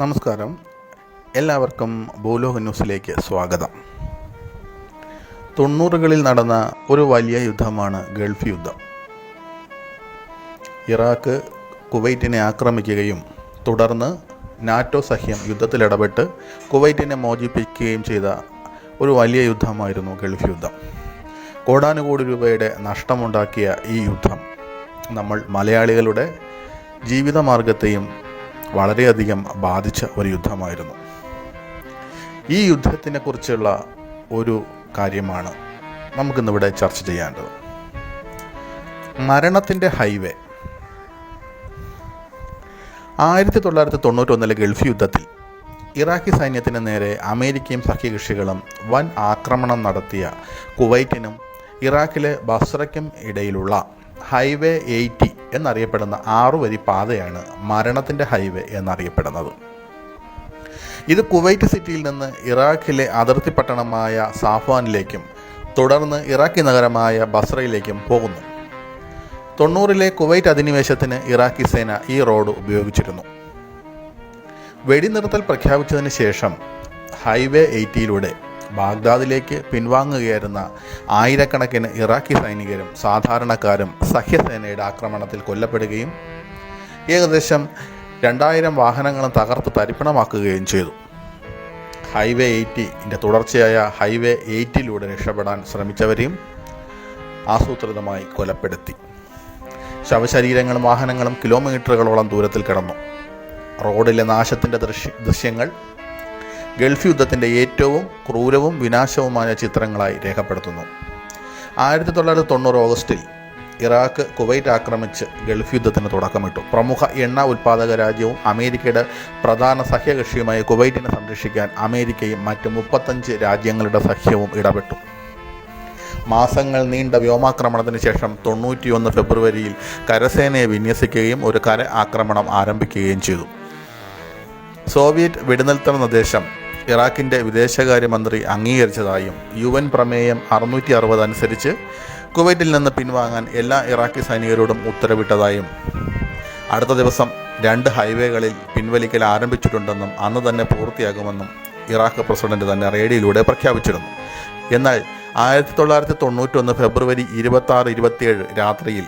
നമസ്കാരം. എല്ലാവർക്കും ഭൂലോക ന്യൂസിലേക്ക് സ്വാഗതം. തൊണ്ണൂറുകളിൽ നടന്ന ഒരു വലിയ യുദ്ധമാണ് ഗൾഫ് യുദ്ധം. ഇറാഖ് കുവൈറ്റിനെ ആക്രമിക്കുകയും തുടർന്ന് നാറ്റോ സഖ്യം യുദ്ധത്തിലിടപെട്ട് കുവൈറ്റിനെ മോചിപ്പിക്കുകയും ചെയ്ത ഒരു വലിയ യുദ്ധമായിരുന്നു ഗൾഫ് യുദ്ധം. കോടാനുകോടി രൂപയുടെ നഷ്ടമുണ്ടാക്കിയ ഈ യുദ്ധം നമ്മൾ മലയാളികളുടെ ജീവിതമാർഗത്തെയും വളരെയധികം ബാധിച്ച ഒരു യുദ്ധമായിരുന്നു. ഈ യുദ്ധത്തിനെ കുറിച്ചുള്ള ഒരു കാര്യമാണ് നമുക്കിന്നിവിടെ ചർച്ച ചെയ്യേണ്ടത്. മരണത്തിന്റെ ഹൈവേ. ആയിരത്തി തൊള്ളായിരത്തി തൊണ്ണൂറ്റൊന്നിലെ ഗൾഫ് യുദ്ധത്തിൽ ഇറാഖി സൈന്യത്തിന് നേരെ അമേരിക്കയും സഖ്യകക്ഷികളും വൻ ആക്രമണം നടത്തിയ കുവൈറ്റിനും ഇറാഖിലെ ബസ്രയ്ക്കും ഇടയിലുള്ള ഹൈവേ എയ്റ്റി എന്നറിയപ്പെടുന്ന ആറുവരി പാതയാണ് മരണത്തിന്റെ ഹൈവേ എന്നറിയപ്പെടുന്നത്. ഇത് കുവൈറ്റ് സിറ്റിയിൽ നിന്ന് ഇറാഖിലെ അതിർത്തി പട്ടണമായ സാഫ്വാനിലേക്കും തുടർന്ന് ഇറാഖി നഗരമായ ബസ്രയിലേക്കും പോകുന്നു. തൊണ്ണൂറിലെ കുവൈറ്റ് അധിനിവേശത്തിന് ഇറാഖി സേന ഈ റോഡ് ഉപയോഗിച്ചിരുന്നു. വെടിനിർത്തൽ പ്രഖ്യാപിച്ചതിന് ശേഷം ഹൈവേ എയ്റ്റിയിലൂടെ ബാഗ്ദാദിലേക്ക് പിൻവാങ്ങുകയായിരുന്ന ആയിരക്കണക്കിന് ഇറാഖി സൈനികരും സാധാരണക്കാരും സഖ്യസേനയുടെ ആക്രമണത്തിൽ കൊല്ലപ്പെടുകയും ഏകദേശം രണ്ടായിരം വാഹനങ്ങളും തകർത്ത് തരിപ്പണമാക്കുകയും ചെയ്തു. ഹൈവേ എയ്റ്റിന്റെ തുടർച്ചയായ ഹൈവേ എയ്റ്റിലൂടെ രക്ഷപ്പെടാൻ ശ്രമിച്ചവരെയും ആസൂത്രിതമായി കൊലപ്പെടുത്തി. ശവശരീരങ്ങളും വാഹനങ്ങളും കിലോമീറ്ററുകളോളം ദൂരത്തിൽ കിടന്നു. റോഡിലെ നാശത്തിന്റെ ദൃശ്യ ദൃശ്യങ്ങൾ ഗൾഫ് യുദ്ധത്തിന്റെ ഏറ്റവും ക്രൂരവും വിനാശവുമായ ചിത്രങ്ങളായി രേഖപ്പെടുത്തുന്നു. ആയിരത്തി തൊള്ളായിരത്തി തൊണ്ണൂറ് ഓഗസ്റ്റിൽ ഇറാഖ് കുവൈറ്റ് ആക്രമിച്ച് ഗൾഫ് യുദ്ധത്തിന് തുടക്കമിട്ടു. പ്രമുഖ എണ്ണ ഉൽപ്പാദക രാജ്യവും അമേരിക്കയുടെ പ്രധാന സഖ്യകക്ഷിയുമായ കുവൈറ്റിനെ സംരക്ഷിക്കാൻ അമേരിക്കയും മറ്റ് മുപ്പത്തഞ്ച് രാജ്യങ്ങളുടെ സഖ്യവും ഇടപെട്ടു. മാസങ്ങൾ നീണ്ട വ്യോമാക്രമണത്തിന് ശേഷം തൊണ്ണൂറ്റിയൊന്ന് ഫെബ്രുവരിയിൽ കരസേനയെ വിന്യസിക്കുകയും ഒരു കര ആക്രമണം ആരംഭിക്കുകയും ചെയ്തു. സോവിയറ്റ് വെടിനിർത്തൽ നിർദ്ദേശം ഇറാഖിന്റെ വിദേശകാര്യമന്ത്രി അംഗീകരിച്ചതായും യു എൻ പ്രമേയം അറുന്നൂറ്റി അറുപത് അനുസരിച്ച് കുവൈറ്റിൽ നിന്ന് പിൻവാങ്ങാൻ എല്ലാ ഇറാഖി സൈനികരോടും ഉത്തരവിട്ടതായും. അടുത്ത ദിവസം രണ്ട് ഹൈവേകളിൽ പിൻവലിക്കൽ ആരംഭിച്ചിട്ടുണ്ടെന്നും അന്ന് തന്നെ പൂർത്തിയാകുമെന്നും ഇറാഖ് പ്രസിഡന്റ് തന്നെ റേഡിയോയിലൂടെ പ്രഖ്യാപിച്ചിരുന്നു. എന്നാൽ ആയിരത്തി തൊള്ളായിരത്തി തൊണ്ണൂറ്റൊന്ന് ഫെബ്രുവരി ഇരുപത്തി ഇരുപത്തിയേഴ് രാത്രിയിൽ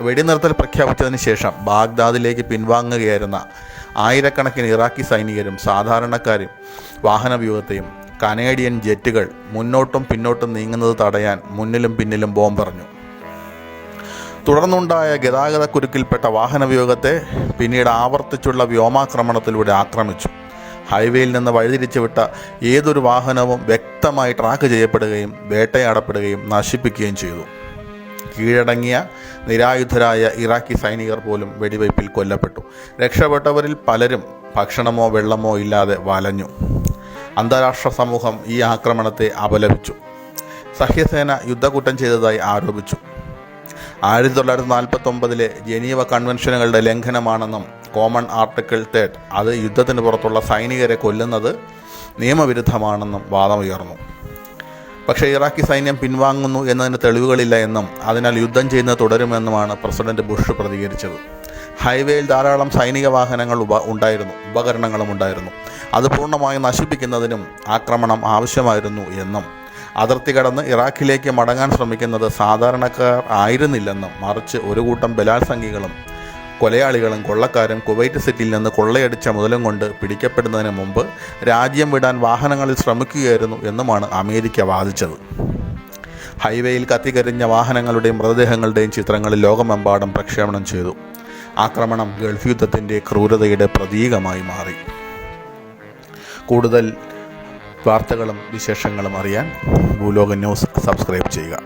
വെടിനിർത്തൽ പ്രഖ്യാപിച്ചതിന് ശേഷം ബാഗ്ദാദിലേക്ക് പിൻവാങ്ങുകയായിരുന്ന ആയിരക്കണക്കിന് ഇറാഖി സൈനികരും സാധാരണക്കാരും വാഹനവ്യൂഹത്തെയും കനേഡിയൻ ജെറ്റുകൾ മുന്നോട്ടും പിന്നോട്ടും നീങ്ങുന്നത് തടയാൻ മുന്നിലും പിന്നിലും ബോംബെറിഞ്ഞു. തുടർന്നുണ്ടായ ഗതാഗത കുരുക്കിൽപ്പെട്ട വാഹനവ്യൂഹത്തെ പിന്നീട് ആവർത്തിച്ചുള്ള വ്യോമാക്രമണത്തിലൂടെ ആക്രമിച്ചു. ഹൈവേയിൽ നിന്ന് വഴിതിരിച്ചു വിട്ട ഏതൊരു വാഹനവും വ്യക്തമായി ട്രാക്ക് ചെയ്യപ്പെടുകയും വേട്ടയാടപ്പെടുകയും നശിപ്പിക്കുകയും ചെയ്തു. കീഴടങ്ങിയ നിരായുധരായ ഇറാഖി സൈനികർ പോലും വെടിവയ്പിൽ കൊല്ലപ്പെട്ടു. രക്ഷപ്പെട്ടവരിൽ പലരും ഭക്ഷണമോ വെള്ളമോ ഇല്ലാതെ വലഞ്ഞു. അന്താരാഷ്ട്ര സമൂഹം ഈ ആക്രമണത്തെ അപലപിച്ചു. സഹ്യസേന യുദ്ധക്കുറ്റം ചെയ്തതായി ആരോപിച്ചു. ആയിരത്തി തൊള്ളായിരത്തി നാൽപ്പത്തി ഒമ്പതിലെ ജനീവ കൺവെൻഷനുകളുടെ ലംഘനമാണെന്നും കോമൺ ആർട്ടിക്കിൾ തേർഡ് അത് യുദ്ധത്തിന് പുറത്തുള്ള സൈനികരെ കൊല്ലുന്നത് നിയമവിരുദ്ധമാണെന്നും വാദമുയർന്നു. പക്ഷേ ഇറാഖി സൈന്യം പിൻവാങ്ങുന്നു എന്നതിന് തെളിവുകളില്ല എന്നും അതിനാൽ യുദ്ധം ചെയ്യുന്നത് തുടരുമെന്നുമാണ് പ്രസിഡന്റ് ബുഷ് പ്രതികരിച്ചത്. ഹൈവേയിൽ ധാരാളം സൈനിക വാഹനങ്ങൾ ഉപ ഉണ്ടായിരുന്നു ഉപകരണങ്ങളും ഉണ്ടായിരുന്നു. അത് പൂർണമായി നശിപ്പിക്കുന്നതിനും ആക്രമണം ആവശ്യമായിരുന്നു എന്നും. അതിർത്തി കടന്ന് ഇറാഖിലേക്ക് മടങ്ങാൻ ശ്രമിക്കുന്നത് സാധാരണക്കാർ ആയിരുന്നില്ലെന്നും മറിച്ച് ഒരു കൂട്ടം ബലാത്സംഗികളും കൊലയാളികളും കൊള്ളക്കാരും കുവൈറ്റ് സിറ്റിയിൽ നിന്ന് കൊള്ളയടിച്ച മുതലും കൊണ്ട് പിടിക്കപ്പെടുന്നതിന് മുമ്പ് രാജ്യം വിടാൻ വാഹനങ്ങളിൽ ശ്രമിക്കുകയായിരുന്നു എന്നുമാണ് അമേരിക്ക വാദിച്ചത്. ഹൈവേയിൽ കത്തിക്കരിഞ്ഞ വാഹനങ്ങളുടെയും മൃതദേഹങ്ങളുടെയും ചിത്രങ്ങൾ ലോകമെമ്പാടും പ്രക്ഷേപണം ചെയ്തു. ആക്രമണം ഗൾഫ് യുദ്ധത്തിന്റെ ക്രൂരതയുടെ പ്രതീകമായി മാറി. കൂടുതൽ വാർത്തകളും വിശേഷങ്ങളും അറിയാൻ ഭൂലോക ന്യൂസ് സബ്സ്ക്രൈബ് ചെയ്യുക.